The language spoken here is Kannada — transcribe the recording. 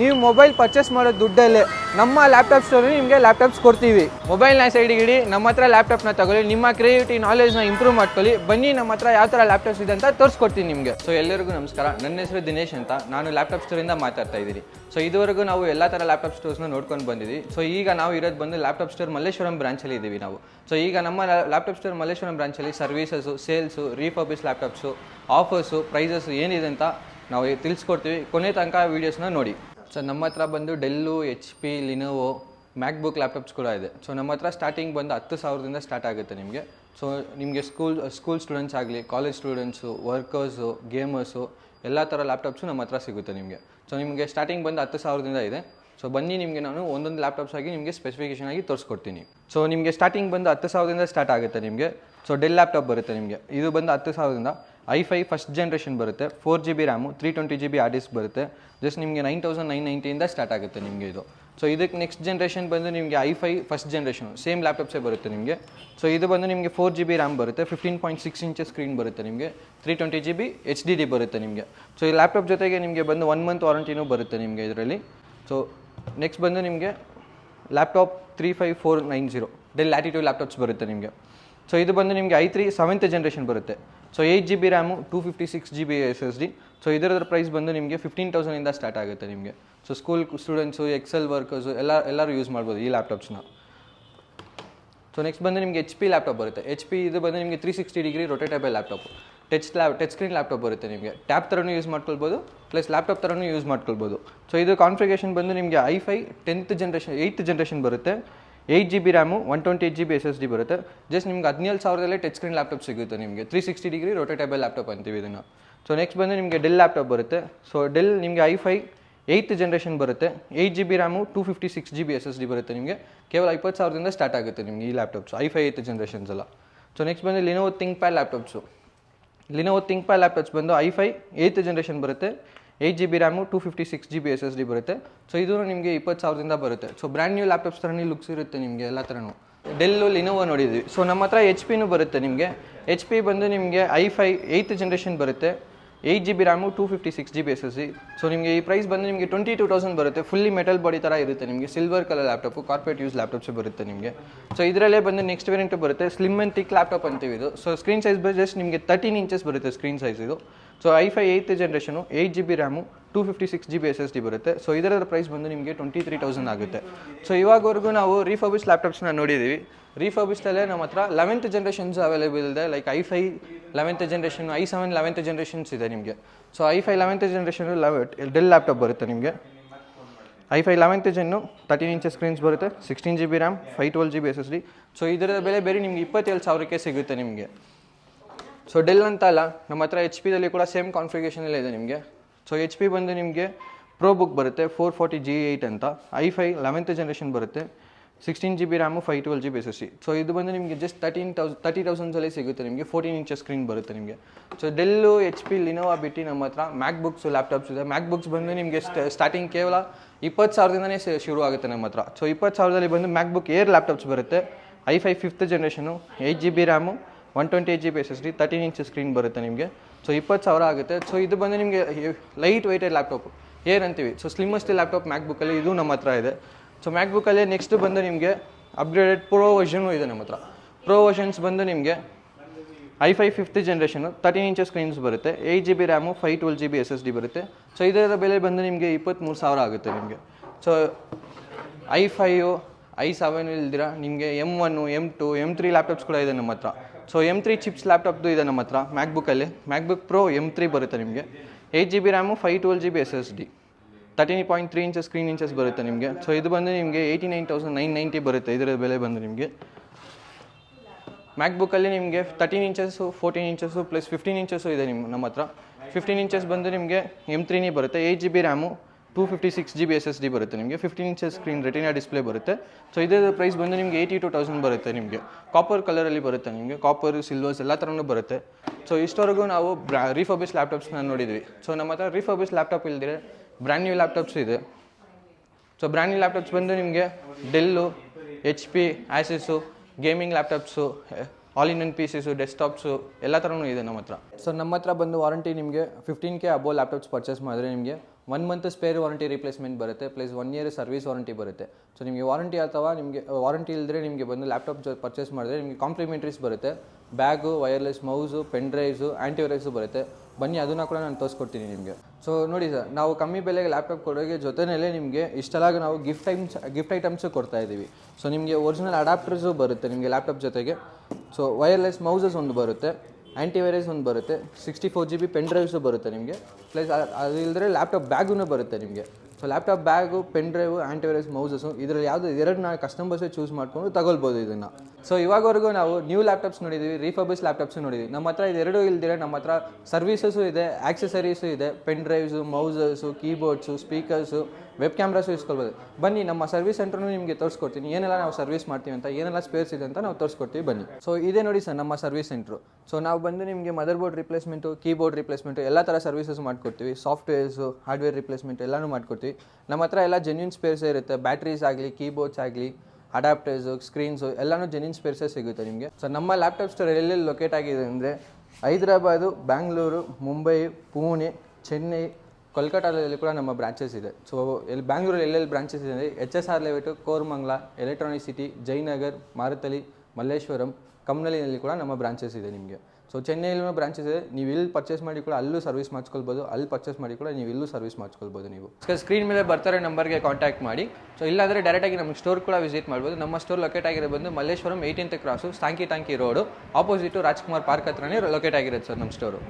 ನೀವು ಮೊಬೈಲ್ ಪರ್ಚೇಸ್ ಮಾಡೋ ದುಡ್ಡಲ್ಲೇ ನಮ್ಮ ಲ್ಯಾಪ್ಟಾಪ್ ಸ್ಟೋರ್ ನಿಮಗೆ ಲ್ಯಾಪ್ಟಾಪ್ಸ್ ಕೊಡ್ತೀವಿ. ಮೊಬೈಲ್ನ ಸೈಡಿಗೆ ಇಡಿ, ನಮ್ಮ ಹತ್ರ ಲ್ಯಾಪ್ಟಾಪ್ನ ತಗೊಳ್ಳಿ, ನಿಮ್ಮ ಕ್ರಿಯೇಟಿವ್ ನಾಲೆಜ್ನ ಇಂಪ್ರೂವ್ ಮಾಡ್ಕೊಳ್ಳಿ. ಬನ್ನಿ, ನಮ್ಮ ಹತ್ರ ಯಾವ ಥರ ಲ್ಯಾಪ್ಟಾಪ್ಸ್ ಇದೆ ಅಂತ ತೋರಿಸ್ಕೊಡ್ತೀನಿ ನಿಮಗೆ. ಸೊ ಎಲ್ಲರಿಗೂ ನಮಸ್ಕಾರ. ನನ್ನ ಹೆಸರು ದಿನೇಶ್ ಅಂತ. ನಾನು ಲ್ಯಾಪ್ಟಾಪ್ ಸ್ಟೋರಿಂದ ಮಾತಾಡ್ತಾ ಇದ್ದೀನಿ. ಸೊ ಇದುವರೆಗೂ ನಾವು ಎಲ್ಲ ಥರ ಲ್ಯಾಪ್ಟಾಪ್ ಸ್ಟೋರ್ಸ್ನ ನೋಡ್ಕೊಂಡು ಬಂದಿದ್ದೀವಿ ಸೊ ಈಗ ನಾವು ಇರೋದು ಬಂದು ಲ್ಯಾಪ್ಟಾಪ್ ಸ್ಟೋರ್ ಮಲ್ಲೇಶ್ವರಂ ಬ್ರಾಂಚಲ್ಲಿ ಇದ್ದೀವಿ ನಾವು. ಸೊ ಈಗ ನಮ್ಮ laptop store Malleshwaram ಬ್ರಾಂಚಲ್ಲಿ services sales refurbished laptops offers prices ಏನಿದೆ ಅಂತ ನಾವು ತಿಳಿಸ್ಕೊಡ್ತೀವಿ. ಕೊನೆ ತನಕ ವೀಡಿಯೋಸ್ನ ನೋಡಿ. ಸೊ ನಮ್ಮ ಹತ್ರ ಬಂದು Dell H P Lenovo MacBook laptops ಕೂಡ ಇದೆ. ಸೊ ನಮ್ಮ ಹತ್ರ ಸ್ಟಾರ್ಟಿಂಗ್ ಬಂದು ಹತ್ತು ಸಾವಿರದಿಂದ ಸ್ಟಾರ್ಟ್ ಆಗುತ್ತೆ ನಿಮಗೆ. ಸೊ ನಿಮಗೆ ಸ್ಕೂಲ್ ಸ್ಕೂಲ್ ಸ್ಟೂಡೆಂಟ್ಸ್ ಆಗಲಿ ಕಾಲೇಜ್ ಸ್ಟೂಡೆಂಟ್ಸು ವರ್ಕರ್ಸು ಗೇಮರ್ಸು ಎಲ್ಲ ಥರ ಲ್ಯಾಪ್ಟಾಪ್ಸು ನಮ್ಮ ಹತ್ರ ಸಿಗುತ್ತೆ ನಿಮಗೆ. ಸೊ ನಿಮಗೆ ಸ್ಟಾರ್ಟಿಂಗ್ ಬಂದು ಹತ್ತು ಸಾವಿರದಿಂದ ಇದೆ. ಸೊ ಬನ್ನಿ ನಿಮಗೆ ನಾನು ಒಂದೊಂದು ಲ್ಯಾಪ್ಟಾಪ್ಸ್ ಆಗಿ ನಿಮಗೆ ಸ್ಪೆಸಿಫಿಕೇಷನ್ ಆಗಿ ತೋರಿಸ್ಕೊಡ್ತೀನಿ. ಸೊ ನಿಮಗೆ ಸ್ಟಾರ್ಟಿಂಗ್ ಬಂದು ಹತ್ತು ಸಾವಿರದಿಂದ ಸ್ಟಾರ್ಟ್ ಆಗುತ್ತೆ ನಿಮಗೆ. ಸೊ ಡೆಲ್ ಲ್ಯಾಪ್ಟಾಪ್ ಬರುತ್ತೆ ನಿಮಗೆ. ಇದು ಬಂದು ಹತ್ತು ಸಾವಿರದಿಂದ. ಐ ಫೈ ಫಸ್ಟ್ ಜನ್ರೇಷನ್ ಬರುತ್ತೆ four G B RAM three twenty G B hard disk ಬರುತ್ತೆ. ಜಸ್ಟ್ ನಿಮಗೆ ನೈನ್ ತೌಸಂಡ್ ನೈನ್ ನೈಂಟಿಯಿಂದ ಸ್ಟಾರ್ಟ್ ಆಗುತ್ತೆ ನಿಮಗೆ ಇದು. ಸೊ ಇದಕ್ಕೆ ನೆಕ್ಸ್ಟ್ ಜನ್ರೇಷನ್ ಬಂದು ನಿಮಗೆ I five first generation same ಲ್ಯಾಪ್ಟಾಪ್ಸೇ ಬರುತ್ತೆ ನಿಮಗೆ. ಸೊ ಇದು ಬಂದು ನಿಮಗೆ ಫೋರ್ ಜಿ ಬಿ ರ್ಯಾಮ್ ಬರುತ್ತೆ fifteen point six inches screen ಬರುತ್ತೆ ನಿಮಗೆ. Three twenty G B H D D ಬರುತ್ತೆ ನಿಮಗೆ. ಸೊ ಈ ಲ್ಯಾಪ್ಟಾಪ್ ಜೊತೆಗೆ ನಿಮಗೆ ಬಂದು ಒನ್ ಮಂತ್ ವಾರಂಟಿನೂ ಬರುತ್ತೆ ನಿಮಗೆ ಇದರಲ್ಲಿ. ಸೊ ನೆಕ್ಸ್ಟ್ ಬಂದು ನಿಮಗೆ laptop three five four nine zero Dell Latitude laptops ಬರುತ್ತೆ ನಿಮಗೆ. ಸೊ ಇದು ಬಂದು ನಿಮಗೆ ಐ ತ್ರೀ ಸೆವೆಂತ್ ಜನ್ರೇಷನ್ ಬರುತ್ತೆ. So eight G B RAM two fifty six G B S S D so ಇದರದ್ರ price ಬಂದು ನಿಮಗೆ ಫಿಫ್ಟೀನ್ ತೌಸಂಡಿಂದ ಸ್ಟಾರ್ಟ್ ಆಗುತ್ತೆ ನಿಮಗೆ. So school students Excel workers ಎಲ್ಲ, ಎಲ್ಲರೂ ಯೂಸ್ ಮಾಡ್ಬೋದು ಈ ಲ್ಯಾಪ್ಟಾಪ್ಸ್ನ ಸೊ ನೆಕ್ಸ್ಟ್ ಬಂದು ನಿಮಗೆ ಎಚ್ ಪಿ ಲ್ಯಾಪ್ಟಾಪ್ ಬರುತ್ತೆ. ಎಚ್ ಪಿ ಇದು ಬಂದು ನಿಮಗೆ three sixty degree rotatable laptop touch lap touch screen laptop ಬರುತ್ತೆ ನಿಮಗೆ. ಟ್ಯಾಬ್ ಥರನೂ ಯೂಸ್ ಮಾಡ್ಕೊಳ್ಬೋದು ಪ್ಲಸ್ ಲ್ಯಾಪ್ಟಾಪ್ ಥರನೂ ಯೂಸ್ ಮಾಡ್ಕೊಳ್ಬೋದು. ಸೊ ಇದು ಕಾನ್ಫಿಗೇಷನ್ ಬಂದು ನಿಮಗೆ I five tenth generation eighth generation ಬರುತ್ತೆ. Eight G B RAM one twenty eight G B S S D ಬರುತ್ತೆ. ಜಸ್ಟ್ ನಿಮ್ಗೆ ಹದಿನೇಳು ಸಾವಿರದಲ್ಲೇ ಟಚ್ ಸ್ಕ್ರೀನ್ ಲ್ಯಾಪ್ಟಾಪ್ ಸಿಗುತ್ತೆ ನಿಮಗೆ. Three sixty degree rotatable laptop ಅಂತೀವಿ ಇದನ್ನು. ಸೊ ನೆಕ್ಸ್ಟ್ ಬಂದು ನಿಮಗೆ ಡೆಲ್ ಲ್ಯಾಪ್ಟಾಪ್ ಬರುತ್ತೆ. ಸೊ ಡೆಲ್ ನಿಮಗೆ ಐ ಫೈ ಏಯ್ತ್ ಜನ್ರೇಷನ್ ಬರುತ್ತೆ. Eight G B RAM two fifty six G B S S D ಬರುತ್ತೆ ನಿಮಗೆ. ಕೇವಲ ಇಪ್ಪತ್ತು ಸಾವಿರದಿಂದ ಸ್ಟಾರ್ಟ್ ಆಗುತ್ತೆ ನಿಮಗೆ ಈ laptops I five eighth generations ಎಲ್ಲ. ಸೊ ನೆಕ್ಸ್ಟ್ ಬಂದು Lenovo ThinkPad laptops Lenovo ThinkPad laptops ಬಂದು ಐ ಫೈ ಏಯ್ತ್ ಜನ್ರೇಷನ್ ಬರುತ್ತೆ. Eight G B RAM two fifty six G B S S D ಬರುತ್ತೆ. ಸೊ ಇದು ನಿಮಗೆ ಇಪ್ಪತ್ತು ಸಾವಿರದಿಂದ ಬರುತ್ತೆ. ಸೊ ಬ್ರ್ಯಾಂಡ್ ನ್ಯೂ ಲ್ಯಾಪ್ಟಾಪ್ಸ್ ಥರನೇ ಲುಕ್ಸ್ ಇರುತ್ತೆ ನಿಮಗೆ ಎಲ್ಲ ಥರನೂ ಡೆಲ್ಲು ಲಿನೋವೋ ನೋಡಿದ್ವಿ. ಸೊ ನಮ್ಮ ಹತ್ರ ಎಚ್ ಪಿನೂ ಬರುತ್ತೆ ನಿಮಗೆ. ಎಚ್ ಪಿ ಬಂದು ನಿಮಗೆ ಐ ಫೈ ಏಯ್ತ್ ಜನ್ರೇಷನ್ ಬರುತ್ತೆ. Eight G B RAM two fifty six G B S S C so ನಿಮಗೆ ಈ ಪ್ರೈಸ್ ಬಂದು ನಿಮಗೆ ಟ್ವೆಂಟಿ ಟೂ ತೌಸಂಡ್ ಬರುತ್ತೆ. ಫುಲ್ಲಿ ಮೆಟಲ್ ಬಾಡಿ ಥರ ಇರುತ್ತೆ ನಿಮಗೆ. Silver colour laptop corporate use laptops ಬರುತ್ತೆ ನಿಮಗೆ. ಸೊ ಇದರಲ್ಲೇ ಬಂದು ನೆಕ್ಸ್ಟ್ ವೇರಿಯಂಟು ಬರುತ್ತೆ. ಸ್ಲಿಮ್ ಆ್ಯಂಡ್ ತಿಕ್ ಲ್ಯಾಪ್ಟಾಪ್ ಅಂತೀವಿ ಇದು. ಸೊ ಸ್ಕ್ರೀನ್ ಸೈಜ್ ಜಸ್ಟ್ ನಿಮಗೆ ತರ್ಟೀನ್ ಇಂಚಸ್ ಬರುತ್ತೆ ಸ್ಕ್ರೀನ್ ಸೈಜ್ ಇದು. So I five eighth generation eight G B RAM two fifty six G B S S D ಬರುತ್ತೆ. ಸೊ ಇದರ ಪ್ರೈಸ್ ಬಂದು ನಿಮಗೆ ಟ್ವೆಂಟಿ ತ್ರೀ ತೌಸಂಡ್ ಆಗುತ್ತೆ. ಸೊ ಇವಾಗವರೆಗೂ ನಾವು ರೀಫರ್ಬಿಸ್ ಲ್ಯಾಪ್ಟಾಪ್ಸ್ನ ನೋಡಿದ್ದೀವಿ ರೀಫರ್ಬಿಸ್ಟಲ್ಲೇ ನಮ್ಮ ಹತ್ರ ಲೆವೆಂತ್ ಜನ್ರೇಷನ್ಸ್ ಅವೈಲೇಬಲ್ ಇದೆ. Like I five eleventh generation I seven eleventh generations ಇದೆ ನಿಮಗೆ. So I five eleventh generation Dell laptop ಬರುತ್ತೆ ನಿಮಗೆ. I five eleventh gen thirteen inches screens ಬರುತ್ತೆ sixteen G B RAM five twelve G B S S D so ಇದರ ಬೆಲೆ ಬೇರೆ ನಿಮಗೆ ಇಪ್ಪತ್ತೇಳು ಸಾವಿರಕ್ಕೆ ಸಿಗುತ್ತೆ ನಿಮಗೆ. ಸೊ ಡೆಲ್ ಅಂತ ಅಲ್ಲ, ನಮ್ಮ ಹತ್ರ ಎಚ್ ಪಿದಲ್ಲಿ ಕೂಡ ಸೇಮ್ ಕಾನ್ಫಿಗೇಷನಲ್ಲೇ ಇದೆ ನಿಮಗೆ. ಸೊ ಎಚ್ ಪಿ ಬಂದು ನಿಮಗೆ ಪ್ರೋ ಬುಕ್ ಬರುತ್ತೆ ಫೋರ್ ಫಾರ್ಟಿ ಜಿ ಏಯ್ಟ್ ಅಂತ. ಐ ಫೈ ಲೆವೆಂತ್ ಜನ್ರೇಷನ್ ಬರುತ್ತೆ sixteen G B RAM five twelve G B S S C so ಇದು ಬಂದು ನಿಮಗೆ ಜಸ್ಟ್ ತರ್ಟೀನ್ ತೌಸ್ ತರ್ಟಿ ತೌಸಂಡ್ಸಲ್ಲಿ ಸಿಗುತ್ತೆ ನಿಮಗೆ ಫೋರ್ಟೀನ್ ಇಂಚಸ್ ಸ್ಕ್ರೀನ್ ಬರುತ್ತೆ ನಿಮಗೆ. So Dell H P Lenovo ಬಿಟ್ಟು ನಮ್ಮ ಹತ್ರ ಮ್ಯಾಕ್ ಬುಕ್ಸ್ ಲ್ಯಾಪ್ಟಾಪ್ಸ್ ಇದೆ. ಮ್ಯಾಕ್ ಬುಕ್ಸ್ ಬಂದು ನಿಮಗೆ ಸ್ಟಾರ್ಟಿಂಗ್ ಕೇವಲ ಇಪ್ಪತ್ತು ಸಾವಿರದಿಂದನೇ ಶುರು ಆಗುತ್ತೆ ನಮ್ಮ ಹತ್ರ. ಸೊ ಇಪ್ಪತ್ತು ಸಾವಿರದಲ್ಲಿ ಬಂದು ಮ್ಯಾಕ್ ಬುಕ್ ಏರ್ ಲ್ಯಾಪ್ಟಾಪ್ಸ್ ಬರುತ್ತೆ I five fifth generation eight G B RAM one twenty eight G B S S D thirteen inch screen ಬರುತ್ತೆ ನಿಮಗೆ. ಸೊ ಇಪ್ಪತ್ತು ಸಾವಿರ ಆಗುತ್ತೆ. ಸೊ ಇದು ಬಂದು ನಿಮಗೆ ಲೈಟ್ ವೆಯ್ಟೆಡ್ ಲ್ಯಾಪ್ಟಾಪ್ ಏರ್ ಅಂತೀವಿ? ಸೊ ಸ್ಲಿಮ್ಮಸ್ಟ್ ಲ್ಯಾಪ್ಟಾಪ್ ಮ್ಯಾಕ್ ಬುಕ್ಕಲ್ಲಿ ಇದು ನಮ್ಮ ಹತ್ರ ಇದೆ. ಸೊ ಮ್ಯಾಕ್ ಬುಕ್ಕಲ್ಲಿ ನೆಕ್ಸ್ಟ್ ಬಂದು ನಿಮಗೆ ಅಪ್ಗ್ರೇಡೆಡ್ ಪ್ರೋ ವರ್ಷನು ಇದೆ ನಮ್ಮ ಹತ್ರ. ಪ್ರೋ ವರ್ಷನ್ಸ್ ಬಂದು ನಿಮಗೆ I five fifth generation thirteen inches screens ಬರುತ್ತೆ. Eight G B RAM five twelve G B S S D ಬರುತ್ತೆ. ಸೊ ಇದರ ಬೆಲೆ ಬಂದು ನಿಮಗೆ ಇಪ್ಪತ್ತ್ಮೂರು ಸಾವಿರ ಆಗುತ್ತೆ ನಿಮಗೆ. So I five I seven ಇಲ್ದಿರ ನಿಮಗೆ M one M two M three laptops ಕೂಡ ಇದೆ ನಮ್ಮ ಹತ್ರ. ಸೊ ಎಂ ತ್ರೀ ಚಿಪ್ಸ್ ಲ್ಯಾಪ್ಟಾಪ್ದು ಇದೆ ನಮ್ಮ ಹತ್ರ ಮ್ಯಾಕ್ಬುಕ್ಕಲ್ಲಿ ಮ್ಯಾಕ್ಬುಕ್ ಪ್ರೋ ಎಂ ತ್ರೀ ಬರುತ್ತೆ ನಿಮಗೆ. Eight G B RAM five twelve G B S S D thirteen point three inches screen inches ಬರುತ್ತೆ ನಿಮಗೆ. ಸೊ ಇದು ಬಂದು ನಿಮಗೆ eighty nine thousand nine ninety ಬರುತ್ತೆ ಇದರ ಬೆಲೆ ಬಂದು ನಿಮಗೆ. ಮ್ಯಾಕ್ಬುಕ್ಕಲ್ಲಿ ನಿಮಗೆ thirteen inches fourteen inches plus fifteen inches ಇದೆ ನಿಮ್ಮ ನಮ್ಮ ಹತ್ರ. ಫಿಫ್ಟೀನ್ ಇಂಚಸ್ ಬಂದು ನಿಮಗೆ ಎಂ ತ್ರೀನೇ ಬರುತ್ತೆ. Eight G B RAM two fifty six G B S S D ಬರುತ್ತೆ ನಿಮಗೆ fifteen inches screen Retina display ಬರುತ್ತೆ. ಸೊ ಇದರ ಪ್ರೈಸ್ ಬಂದು ನಿಮಗೆ ಏಯ್ಟಿ ಟು ತೌಸಂಡ್ ಬರುತ್ತೆ ನಿಮಗೆ. ಕಾಪರ್ ಕಲರಲ್ಲಿ ಬರುತ್ತೆ ನಿಮಗೆ ಕಾಪರ್ ಸಿಲ್ವರ್ಸ್ ಎಲ್ಲ ಥರನೂ ಬರುತ್ತೆ. ಸೊ ಇಷ್ಟವರೆಗೂ ನಾವು ಬ್ರಾ ರೀಫರ್ಬಿಸ್ ಲ್ಯಾಪ್ಟಾಪ್ಸ್ನ ನೋಡಿದ್ವಿ. ಸೊ ನಮ್ಮ ಹತ್ರ ರೀಫರ್ಬಿಸ್ ಲ್ಯಾಪ್ಟಾಪ್ ಇಲ್ದಿರೆ ಬ್ರ್ಯಾಂಡ್ ನ್ಯೂ ಲ್ಯಾಪ್ಟಾಪ್ಸ್ ಇದೆ. ಸೊ ಬ್ರ್ಯಾಂಡ್ ನ್ಯೂ ಲ್ಯಾಪ್ಟಾಪ್ಸ್ ಬಂದು ನಿಮಗೆ Dell H P Asus gaming laptops all in one PCs desktops ಎಲ್ಲ ಥರನೂ ಇದೆ ನಮ್ಮ ಹತ್ರ. ಸೊ ನಮ್ಮ ಹತ್ರ ಬಂದು ವಾರಂಟಿ ನಿಮಗೆ fifteen K above laptops purchase ಮಾಡಿದ್ರೆ ನಿಮಗೆ one month spare warranty replacement ಬರುತ್ತೆ plus one year service warranty ಬರುತ್ತೆ. ಸೊ ನಿಮಗೆ ವಾರಂಟಿ ಅಥವಾ ನಿಮಗೆ ವಾರಂಟಿ ಇಲ್ಲದೆ ನಿಮಗೆ ಬಂದು ಲ್ಯಾಪ್ಟಾಪ್ ಪರ್ಚೇಸ್ ಮಾಡಿದ್ರೆ ನಿಮಗೆ ಕಾಂಪ್ಲಿಮೆಂಟ್ರೀಸ್ ಬರುತ್ತೆ. Bag wireless mouse pen drives antivirus ಬರುತ್ತೆ. ಬನ್ನಿ, ಅದನ್ನು ಕೂಡ ನಾನು ತೋರಿಸ್ಕೊಡ್ತೀನಿ ನಿಮಗೆ. ಸೊ ನೋಡಿ ಸರ್ ನಾವು ಕಮ್ಮಿ ಬೆಲೆಗೆ ಲ್ಯಾಪ್ಟಾಪ್ ಕೊಡೋಕೆ ಜೊತೆಯಲ್ಲೇ ನಿಮಗೆ ಇಷ್ಟೆಲ್ಲ ನಾವು ಗಿಫ್ಟ್ ಟೈಮ್ಸ್ ಗಿಫ್ಟ್ ಐಟಮ್ಸು ಕೊಡ್ತಾ ಇದ್ದೀವಿ ಸೊ ನಿಮಗೆ ಒರಿಜಿನಲ್ ಅಡಾಪ್ಟರ್ಸು ಬರುತ್ತೆ ನಿಮಗೆ ಲ್ಯಾಪ್ಟಾಪ್ ಜೊತೆಗೆ. ಸೊ ವೈರ್ಲೆಸ್ ಮೌಸಸ್ ಒಂದು ಬರುತ್ತೆ. ಆ್ಯಂಟಿವೈರಸ್ ಒಂದು ಬರುತ್ತೆ. Sixty four G B pen drives ಬರುತ್ತೆ ನಿಮಗೆ. ಪ್ಲಸ್ ಅದು ಇಲ್ಲದ್ರೆ ಲ್ಯಾಪ್ಟಾಪ್ ಬ್ಯಾಗೂ ಬರುತ್ತೆ ನಿಮಗೆ. So laptop bag pen drive antivirus mouses ಇದರಲ್ಲಿ ಯಾವುದು ಎರಡು ನಾವು ಕಸ್ಟಮರ್ಸೇ ಚೂಸ್ ಮಾಡಿಕೊಂಡು ತಗೊಳ್ಬೋದು ಇದನ್ನು. ಸೊ ಇವಾಗವರೆಗೂ ನಾವು ನ್ಯೂ ಲ್ಯಾಪ್ಟಾಪ್ಸ್ ನೋಡಿದ್ದೀವಿ ರೀಫರ್ಬಿಸ್ ಲ್ಯಾಪ್ಟಾಪ್ಸ್ ನೋಡಿದ್ದೀವಿ ನಮ್ಮ ಹತ್ರ ಇದೆರಡೂ ಇಲ್ದಿರ ನಮ್ಮ ಹತ್ರ ಸರ್ವೀಸಸ್ಸು ಇದೆ ಆಕ್ಸೆಸರೀಸು ಇದೆ pen drives mouses keyboards speakers web cameras ಇಸ್ಕೊಳ್ಬೋದು. ಬನ್ನಿ, ನಮ್ಮ ಸರ್ವಿಸ್ ಸೆಂಟ್ರೂ ನಿಮಗೆ ತೋರಿಸ್ಕೊಡ್ತೀನಿ. ಏನೆಲ್ಲ ನಾವು ಸರ್ವಿಸ್ ಮಾಡ್ತೀವಿ ಅಂತ, ಏನೆಲ್ಲ ಸ್ಪೇರ್ಸ್ ಇದೆ ಅಂತ ನಾವು ತೋರಿಸ್ಕೊಡ್ತೀವಿ, ಬನ್ನಿ. ಸೊ ಇದೇ ನೋಡಿ ಸರ್ ನಮ್ಮ ಸರ್ವಿಸ್ ಸೆಂಟ್ರು ಸೊ ನಾವು ಬಂದು ನಿಮಗೆ motherboard replacement keyboard replacement ಎಲ್ಲ ಥರ ಸರ್ವಿಸಸ್ ಮಾಡ್ಕೊಡ್ತೀವಿ. ಸಾಫ್ಟ್ವೇರ್ಸು ಹಾರ್ಡ್ವೇರ್ ರಿಪ್ಲೇಸ್ಮೆಂಟ್ ಎಲ್ಲನೂ ಮಾಡ್ಕೊಡ್ತೀವಿ. ನಮ್ಮ ಹತ್ರ ಎಲ್ಲ ಜೆನ್ಯೂನ್ ಸ್ಪೇರ್ಸ್ ಇರುತ್ತೆ. ಬ್ಯಾಟ್ರೀಸ್ ಆಗಲಿ ಕೀಬೋರ್ಡ್ಸ್ ಆಗಲಿ ಅಡಾಪ್ಟರ್ಸು ಸ್ಕ್ರೀನ್ಸು ಎಲ್ಲನೂ ಜೆನ್ಯೂನ್ ಸ್ಪೇರ್ಸೇ ಸಿಗುತ್ತೆ ನಿಮಗೆ. ಸೊ ನಮ್ಮ ಲ್ಯಾಪ್ಟಾಪ್ ಸ್ಟೋರ್ ಎಲ್ಲೆಲ್ಲಿ ಲೊಕೇಟ್ ಆಗಿದೆ ಅಂದರೆ ಹೈದರಾಬಾದು, ಬ್ಯಾಂಗ್ಳೂರು, ಮುಂಬೈ, ಪುಣೆ, ಚೆನ್ನೈ, ಕೋಲ್ಕತ್ತಾದಲ್ಲಿ ಕೂಡ ನಮ್ಮ ಬ್ರಾಂಚಸ್ ಇದೆ. ಸೊ ಎಲ್ಲಿ ಬ್ಯಾಂಗ್ಳೂರಲ್ಲಿ ಎಲ್ಲೆಲ್ಲಿ ಬ್ರಾಂಚಸ್ ಇದೆ H S R layout Koramangala electronic city Jayanagar Marathahalli Malleshwaram ಕಮ್ನಳ್ಳಿನಲ್ಲಿ ಕೂಡ ನಮ್ಮ ಬ್ರಾಂಚಸ್ ಇದೆ ನಿಮಗೆ. ಸೊ ಚೆನ್ನೈಯಲ್ಲೂ ಬ್ರಾಂಚಸ್ ಇದೆ. ನೀವು ಇಲ್ಲಿ ಪರ್ಚೇಸ್ ಮಾಡಿ ಕೂಡ ಅಲ್ಲೂ ಸರ್ವಿಸ್ ಮಾಡ್ಕೊಳ್ಬೋದು ಅಲ್ಲಿ ಪರ್ಚೇಸ್ ಮಾಡಿ ಕೂಡ ನೀವು ಇಲ್ಲೂ ಸರ್ವಿಸ್ ಮಾಡಿಸ್ಕೊಳ್ಬೋದು ನೀವು. ಸ್ಕ್ರೀನ್ ಮೇಲೆ ಬರ್ತಾರೆ ನಂಬರ್ಗೆ ಕಾಂಟ್ಯಾಕ್ಟ್ ಮಾಡಿ. ಸೊ ಇಲ್ಲಾಂದರೆ ಡೈರೆಕ್ಟಾಗಿ ನಮ್ಮ ಸ್ಟೋರ್ ಕೂಡ ವಿಸಿಟ್ ಮಾಡ್ಬೋದು. ನಮ್ಮ ಸ್ಟೋರ್ ಲೊಕೇಟ್ ಆಗಿರೋ ಬಂದು Malleshwaram eighteenth cross Sankey tank road opposite Rajkumar park ಹತ್ರನೇ ಲೊಕೇಟ್ ಆಗಿರೋದು ಸರ್ ನಮ್ಮ ಸ್ಟೋರು